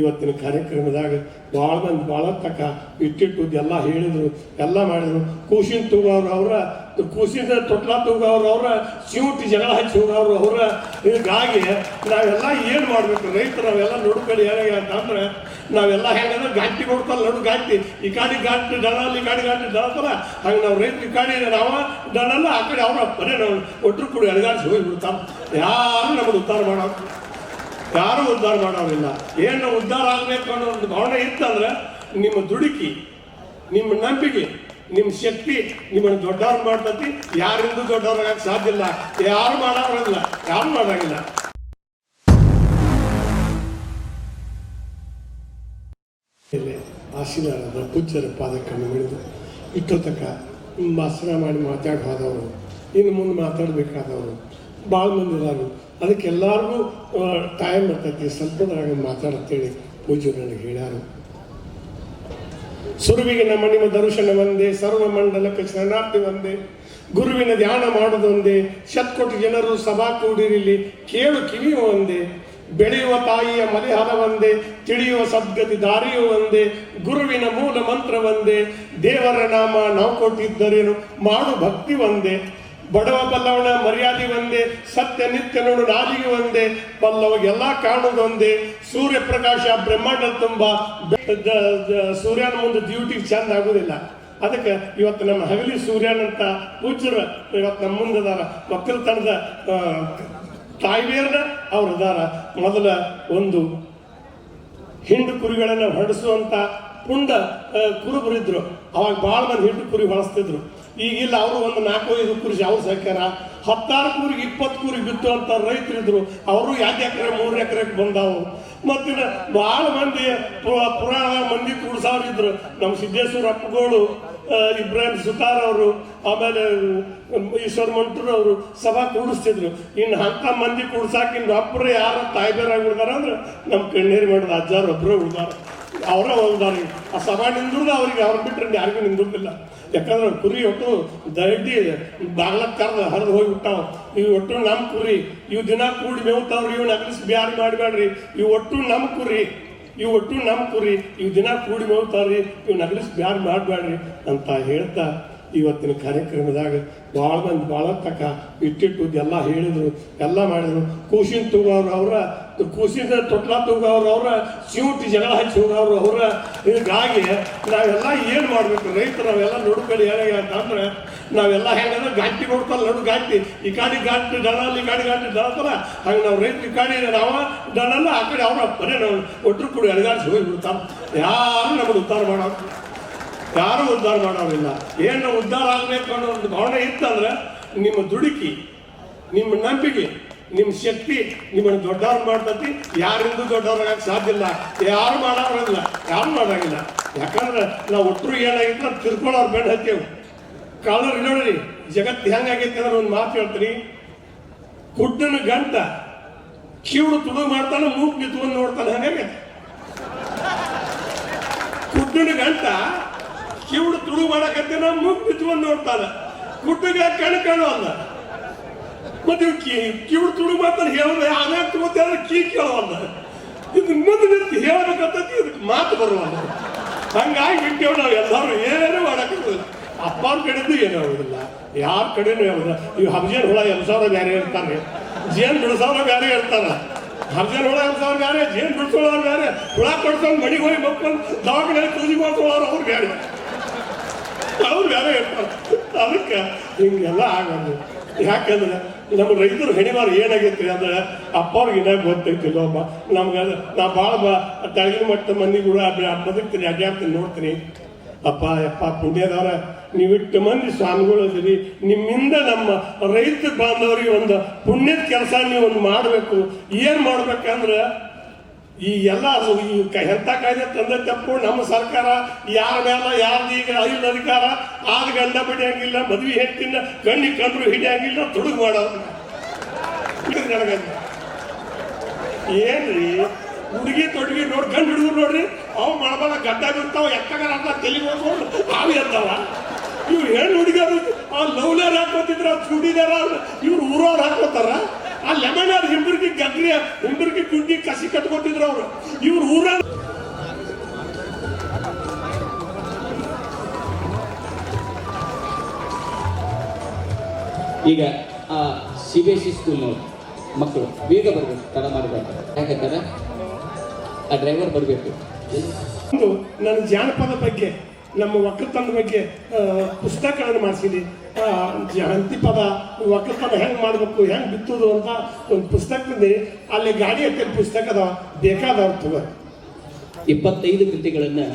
ಇವತ್ತಿನ ಕಾರ್ಯಕ್ರಮದಾಗ ಭಾಳ ಮಂದಿ ಭಾಳ ತಕ್ಕ ಇಟ್ಟಿಟ್ಟು ಎಲ್ಲ ಹೇಳಿದರು, ಎಲ್ಲ ಮಾಡಿದ್ರು. ಕೂಸಿನ ತೂಗವ್ರು ಅವರ, ಕೂಸಿನ ತೊಟ್ಲ ತೂಗವ್ರು ಅವರ ಸಿವುಟಿ ಜಗಳ ಹಚ್ಚಿ ಹೋಗವ್ರು ಅವರ. ಹೀಗಾಗಿ ನಾವೆಲ್ಲ ಏನು ಮಾಡಬೇಕು? ರೈತರು ನಾವೆಲ್ಲ ಹೇಗೆ ಅಂತಂದ್ರೆ ನಾವೆಲ್ಲ ಹೆಂಗಂದ್ರೆ ಗಾಂಟಿ ಕೊಡ್ತಾರ, ನಡು ಗಾಂಟಿ ಈ ಕಾಡಿ ಗಾಂಟಿ ದಳಲ್ಲಿ ಈ ಕಾಡಿ ಗಾಂಟಿ ದಳತಲ್ಲ ಹಂಗೆ ನಾವು ರೈತರು ಕಾಡಿ ನಾವ ದಳಲ್ಲ ಆ ಕಡೆ ಅವ್ರ ಬರೀ ನಾವು. ಒಟ್ಟರು ಕೂಡ ಎಡಗಾಡಿಸಿ ಹೋಗಿ ಬಿಡ್ತಾರೆ ಯಾರು ನಮ್ಮನ್ನು ಉತ್ತಾರ ಮಾಡೋರು? ಯಾರು ಉದ್ಧಾರ ಮಾಡೋರಿಲ್ಲ. ಏನು ಉದ್ಧಾರ ಆಗಬೇಕು ಅನ್ನೋ ಒಂದು ಭಾವನೆ ಇತ್ತಂದ್ರೆ ನಿಮ್ಮ ದುಡುಕಿ, ನಿಮ್ಮ ನಂಬಿಕೆ, ನಿಮ್ಮ ಶಕ್ತಿ ನಿಮ್ಮನ್ನು ದೊಡ್ಡವ್ರು ಮಾಡ್ತತಿ. ಯಾರಿಂದ ದೊಡ್ಡವ್ರಾಗಕ್ಕೆ ಸಾಧ್ಯ ಇಲ್ಲ. ಯಾರು ಮಾಡೋರಿಲ್ಲ ಯಾರು ಮಾಡೋಂಗಿಲ್ಲ. ಆಶೀರ್ವಾದ ಪೂಜ್ಯರ ಪಾದಕ್ಕನ್ನು ಹಿಡಿದು ನಿಮ್ಮ ಭಾಷಣ ಮಾಡಿ ಮಾತಾಡಿ ಇನ್ನು ಮುಂದೆ ಮಾತಾಡಬೇಕಾದವರು ಭಾಳ ಮಂದಿ ಅದಕ್ಕೆ ಎಲ್ಲರಿಗೂ ಟೈಮ್ ಇರ್ತೈತಿ ಸ್ವಲ್ಪದ್ರಾಗ ಮಾತಾಡತ್ತೇಳಿ ಪೂಜೆ ನನಗೆ ಹೇಳ್ಯಾರು. ಸುರುವಿಗೆ ನಮ್ಮ ನಿಮ್ಮ ದರ್ಶನ ಒಂದೇ, ಸರ್ವ ಮಂಡಲಕ್ಕೆ ಶರಣಾರ್ಥಿ ಒಂದೇ, ಗುರುವಿನ ಧ್ಯಾನ ಮಾಡೋದೊಂದೇ ಶತ್ಕೋಟಿ ಜನರು ಸಭಾ ಕೂಡಿರಲಿ, ಕೇಳು ಕಿವಿಯು ಒಂದೇ, ಬೆಳೆಯುವ ತಾಯಿಯ ಮಲೆಹದ ಒಂದೇ, ತಿಳಿಯುವ ಸದ್ಗತಿ ದಾರಿಯೂ ಒಂದೇ, ಗುರುವಿನ ಮೂಲ ಮಂತ್ರ ಒಂದೇ, ದೇವರ ನಾಮ ನಾವು ಕೊಟ್ಟಿದ್ದರೇನು, ಮಾಡು ಭಕ್ತಿ ಒಂದೇ. ಬಡವ ಬಲ್ಲವನ ಮರ್ಯಾದೆ ಒಂದೇ ಸತ್ಯ ನಿತ್ಯ ನೋಡು ನಾಲಿಗೆ ಒಂದೇ ಬಲ್ಲವಗೆಲ್ಲ ಕಾಣುವುದೊಂದೇ ಸೂರ್ಯ ಪ್ರಕಾಶ ಬ್ರಹ್ಮಾಂಡ ತುಂಬ ಸೂರ್ಯನ ಮುಂದೆ ಡ್ಯೂಟಿ ಚಂದ ಆಗುದಿಲ್ಲ. ಅದಕ್ಕೆ ಇವತ್ತು ನಮ್ಮ ಹಗಲಿ ಸೂರ್ಯನಂತ ಪೂಜ್ಯರು ಇವತ್ತು ನಮ್ಮ ಮುಂದೆ ಅದಾರ. ಒಕ್ಕಲ್ತನದ ಆ, ತಾಯ್ವೇರ್ನ ಅವ್ರು ಅದಾರ. ಮೊದಲ ಒಂದು ಹಿಂಡು ಕುರಿಗಳನ್ನು ಹೊಡೆಸುವಂತ ಆ, ಕುರುಬರಿದ್ರು. ಅವಾಗ ಭಾಳ ಮಂದಿ ಹಿಂಡು ಕುರಿ ಹೊಳಸ್ತಿದ್ರು. ಈಗಿಲ್ಲ ಅವರು ಒಂದು ನಾಲ್ಕು ಐದು ಕುರಿ ಅವ್ರು ಸಾಕ್ಯಾರ ಹತ್ತಾರು ಕೂರಿಗೆ ಇಪ್ಪತ್ತು ಬಿತ್ತು ಅಂತ ರೈತರಿದ್ರು. ಅವರು ಎರಡು ಎಕರೆ, ಮೂರು ಎಕರೆಗೆ ಬಂದಾವು? ಮತ್ತಿನ ಭಾಳ ಮಂದಿ ಪುರ- ಪುರಾಣ ಮಂದಿ ಕೂಡ್ಸಾವ್ರು ಇದ್ರು ನಮ್ಮ ಸಿದ್ದೇಶ್ವರ ಅಪ್ಪಗಳು ಇಬ್ರಾಹಿಂ ಸುತಾರ್ ಅವರು, ಆಮೇಲೆ ಈಶ್ವರ ಮಂಟ್ರು ಅವರು ಸಭಾ ಕೂಡಿಸ್ತಿದ್ರು. ಇನ್ನು ಅಂತ ಮಂದಿ ಕೂಡ್ಸಾಕ ಇನ್ನು ಒಬ್ಬರು ಯಾರು ತಾಯ್ಬೇರಾಗಿ ಅಂದ್ರೆ ನಮ್ಮ ಕಣ್ಣೀರು ಮಾಡಿದ ಅಜ್ಜಾರು ಒಬ್ಬರೇ ಉಳ್ದಾರ. ಅವರ ಉಳ್ದಾರ ಆ ಸಭಾ ನಿಂದ್ರದ ಅವ್ರಿಗೆ ಅವ್ರು ಬಿಟ್ಟರೆ ಯಾರಿಗೂ ನಿಂದಿರ್ಲಿಲ್ಲ ಯಾಕಂದ್ರೆ ಕುರಿ ಒಟ್ಟು ದಡ್ಡಿ ಬಾಗ್ಲಕ್ ಕರ್ದು ಹರಿದು ಹೋಗಿ ಬಿಟ್ಟಾವ ಇವು ಒಟ್ಟು ನಮ್ಮ ಕುರಿ. ಇವು ದಿನ ಕೂಡಿ ಮೇವ್ತಾವ್ರಿ ಇವ್ನ ಅಗಲಿಸಿ ಬ್ಯಾರಿ ಮಾಡಬೇಡ್ರಿ ಇವು ಒಟ್ಟು ನಮ್ಮ ಕುರಿ. ಇವು ಒಟ್ಟು ನಮ್ಮ ಕುರಿ. ಇವು ದಿನ ಕೂಡಿ ಮೇವ್ತಾವ್ರಿ ಇವು ನಗಲಿಸ್ ಬ್ಯಾರ್ ಮಾಡಬೇಡ್ರಿ ಅಂತ ಹೇಳ್ತಾ ಇವತ್ತಿನ ಕಾರ್ಯಕ್ರಮದಾಗ ಭಾಳ ಮಂದಿ ಭಾಳ ತಕ್ಕ ಇಟ್ಟಿಟ್ಟು ಎಲ್ಲ ಹೇಳಿದರು, ಎಲ್ಲ ಮಾಡಿದರು. ಕೂಸಿನ ತೂಗವ್ರು ಅವರ, ಕೂಸಿನ ತೊಟ್ಲ ತೂಗವ್ರು ಅವರ ಸಿವುಟಿ ಜಗಳ ಹಚ್ಚಿ ಹೋಗವ್ರು ಅವರ. ಹೀಗಾಗಿ ನಾವೆಲ್ಲ ಏನು ಮಾಡಬೇಕು? ರೈತರು ನಾವೆಲ್ಲ ಹೇಗೆ ಅಂತಂದ್ರೆ ನಾವೆಲ್ಲ ಹೆಂಗಂದ್ರೆ ಗಾಂಟಿ ಕೊಡ್ತಾರೆ, ನೋಡು ಗಾಂಟಿ ಈ ಕಾಡಿ ಗಾಂಟಿ ದಡ ಈ ಕಾಡಿ ಗಾಂಟಿ ದಳತ್ತಲ್ಲ ಹಂಗೆ ನಾವು ರೈತರು ಈ ಕಾಡಿ ನಾವ ದಡಲ್ಲ ಆ ಕಡೆ ಅವ್ರ ಬರೀ ನಾವು. ಒಟ್ಟರು ಕೂಡ ಅಡಿಗಾಡಿಸಿ ಹೋಗಿ ಬಿಡ್ತಾರೆ ಯಾರು ನಮಗೆ ಉತ್ತಾರ ಮಾಡೋರು? ಯಾರು ಉದ್ಧಾರ ಮಾಡೋರಿಲ್ಲ. ಏನು ಉದ್ಧಾರ ಆಗಬೇಕು ಅನ್ನೋ ಒಂದು ಭಾವನೆ ಇತ್ತಂದ್ರೆ ನಿಮ್ಮ ದುಡುಕಿ, ನಿಮ್ಮ ನಂಬಿಕೆ, ನಿಮ್ಮ ಶಕ್ತಿ ನಿಮ್ಮನ್ನು ದೊಡ್ಡವ್ರು ಮಾಡ್ತತಿ. ಯಾರಿಂದ ದೊಡ್ಡವ್ರಾಗಕ್ಕೆ ಸಾಧ್ಯ ಇಲ್ಲ. ಯಾರು ಮಾಡೋರಿಲ್ಲ ಯಾರು ಮಾಡೋಂಗಿಲ್ಲ. ಯಾಕಂದ್ರೆ ನಾವು ಒಟ್ಟರು ಏನಾಗಿತ್ತು ನಾವು ತಿರ್ಕೊಳ್ಳೋರು ಬೇಡ ಹತ್ತೇವು. ಕಾಲರ್ ನೋಡ್ರಿ ಜಗತ್ತು ಹೆಂಗಾಗೈತಿ ಅಂದ್ರೆ ಒಂದು ಮಾತು ಹೇಳ್ತೀನಿ. ಕುಡ್ಡನ ಗಂಟ ಕಿವುಡು ತುಡು ಮಾಡ್ತಾನೆ ಮೂಗು ನಿಂತ್ಕೊಂಡು ನೋಡ್ತಾನೆ, ಹಂಗಾಗೈತೆ. ಕುಡ್ಡನ ಗಂಟ ಕಿವುಡು ತುಳು ಮಾಡಕತ್ತೇನ ಮೂಗ್ ನಿಂತ್ಕೊಂಡು ನೋಡ್ತಾನೆ. ಕುಡ್ಡಗ ಕಣ್ ಕಾಣುವಲ್ಲ ಮತ್ತೆ ಕಿ ಕಿವುಡು ತುಳು ಮಾಡ್ತಾನೆ ಹೇಳಿದ್ರೆ ಅದೇ ತಗೋತಾರೆ ಕೀ ಕೇಳವಲ್ಲ ಇದು ಮುಂದೆ ನಿಂತು ಹೇಳ್ಬೇಕಂತತಿ ಇದಕ್ಕೆ ಮಾತು ಬರುವಲ್ಲ ಹಂಗಾಗಿ ಬಿಟ್ಟೇವ್ ನಾವು ಎಲ್ಲರೂ ಏನು ಮಾಡಕ್ಕಾಗೋದಿಲ್ಲ ಅಪ್ಪನ ಕಡೆದು ಏನು ಹೇಳೋದಿಲ್ಲ ಯಾರ ಕಡೆನೂ ಹೇಳೋದಿಲ್ಲ ಇವು ಹಬ್ಜೇನ್ ಹುಳ ಎಬ್ಸವ್ರ ಬೇರೆ ಇರ್ತಾರೆ ಜೇನು ಬಿಡಿಸೋರ ಬೇರೆ ಇರ್ತಾರ ಹಬ್ಜೇನ್ ಹುಳ ಎಬ್ಸವ್ರ ಬೇರೆ ಜೇನ್ ಬಿಡಿಸೋರು ಬೇರೆ ಹುಳ ಕೊಡ್ಸೋರು ಮನೆಗೆ ಹೋಗಿ ಮಕ್ಕಳು ದವಾಖಾನೆ ತುದಿ ಮಾಡ್ಕೊಳ್ಳೋರು ಅವ್ರು ಬೇರೆ ಬೇರೆ ಅದಕ್ಕೆ ಹಿಂಗೆಲ್ಲ ಆಗೋದು. ಯಾಕಂದ್ರೆ ನಮ್ಮ ರೈತರು ಹೆಣಿವಾರ ಏನಾಗೈತಿ ಅಂದ್ರೆ ಅಪ್ಪವ್ರಿಗೆ ಇನ್ನ ಗೊತ್ತೈತಿಲ್ಲ ಒಬ್ಬ. ನಮ್ಗೆ ನಾ ಭಾಳ ತೆಳಗಿನ ಮಟ್ಟ ಮಂದಿ ಕೂಡ ಬದುಕ್ತೀನಿ ಅಡ್ಡಾಡ್ತೀನಿ ನೋಡ್ತೀನಿ. ಅಪ್ಪ ಅಪ್ಪ, ಪುಣ್ಯದವರ, ನೀವಿಟ್ಟು ಮಂದಿ ಸ್ವಾಮಿಗಳು ಅದೀರಿ ನಿಮ್ಮಿಂದ ನಮ್ಮ ರೈತ ಬಾಂಧವರಿಗೆ ಒಂದು ಪುಣ್ಯದ ಕೆಲಸ ನೀವು ಒಂದು ಮಾಡಬೇಕು. ಏನು ಮಾಡ್ಬೇಕಂದ್ರೆ ಈ ಎಲ್ಲ ಈ ಕಾಯ್ದೆ ತಂದೆ ತಪ್ಪು ನಮ್ಮ ಸರ್ಕಾರ, ಯಾರ ಮೇಲೆ ಯಾರ್ದು ಈಗ ಐದು ಅಧಿಕಾರ, ಆದ ಗಂಡ ಬಿಡಿಯಂಗಿಲ್ಲ, ಮದ್ವೆ ಹೆಣ್ತಿನ ಕಣ್ಣಿಗೆ ಕಂಡ್ರು ಹಿಡಿಯಂಗಿಲ್ಲ, ತುಡುಗು ಮಾಡೋದು. ಏನ್ರಿ? ಹುಡುಗಿ ತೊಡಗಿ ನೋಡಿ ಗಂಡು ಹಿಡಿದ್ರು ನೋಡ್ರಿ, ಅವ್ ಮಾಡಬಾರ ಗಡ್ಡ ಬಿಡ್ತಾವ, ಎತ್ತಗಾರ ಅಂತ ತೆಲಿಬೋದು ಹೋಗ್ಕೊಂಡು ಹಾವಿ ಅಂತಾವ ಇವ್ರು ಹೆಣ್ಣು ಹುಡುಗಿಯರು ಆ ಲವ್ಲೇರ್ ಹಾಕೋತಿದ್ರ ಚೂಡಿದಾರ, ಇವ್ರು ಊರವ್ರು ಹಾಕೋತಾರ ಆ ಲೆಮನ್ ಅವ್ರ ಹಿಂಬರ್ಗಿ ಗಗ್ರಿ ಹಿಂಬರ್ಗಿ ಗುಂಡಿ ಕಸಿ ಕಟ್ಕೊತಿದ್ರು ಅವರು. ಇವ್ರು ಊರ ಈಗ ಆ ಸಿ ಬಿ ಎಸ್ ಸಿ ಸ್ಕೂಲ್ನವರು ಮಕ್ಕಳು ಬೇಗ ಬರಬೇಕು ತಡ ಮಾಡಬಾರ್ದು ಯಾಕಂದ್ರೆ ಆ ಡ್ರೈವರ್ ಬರಬೇಕು. ನನ್ನ ಜಾನಪದ ಬಗ್ಗೆ ನಮ್ಮ ಒಕ್ಕಲ್ತನದ ಬಗ್ಗೆ ಪುಸ್ತಕಗಳನ್ನು ಮಾಡಿಸಿದೆ ಹಂತಿ ಪದ ಒಕ್ಕಲ್ತನ ಹೆಂಗೆ ಮಾಡಬೇಕು, ಹೆಂಗೆ ಬಿತ್ತೋದು ಅಂತ ಒಂದು ಪುಸ್ತಕದಲ್ಲಿ, ಅಲ್ಲಿ ಗಾಡಿ ಹತ್ತಿರ ಪುಸ್ತಕದ ಬೇಕಾದವ್ರು ತಗೋ ಇಪ್ಪತ್ತೈದು ಕೃತಿಗಳನ್ನು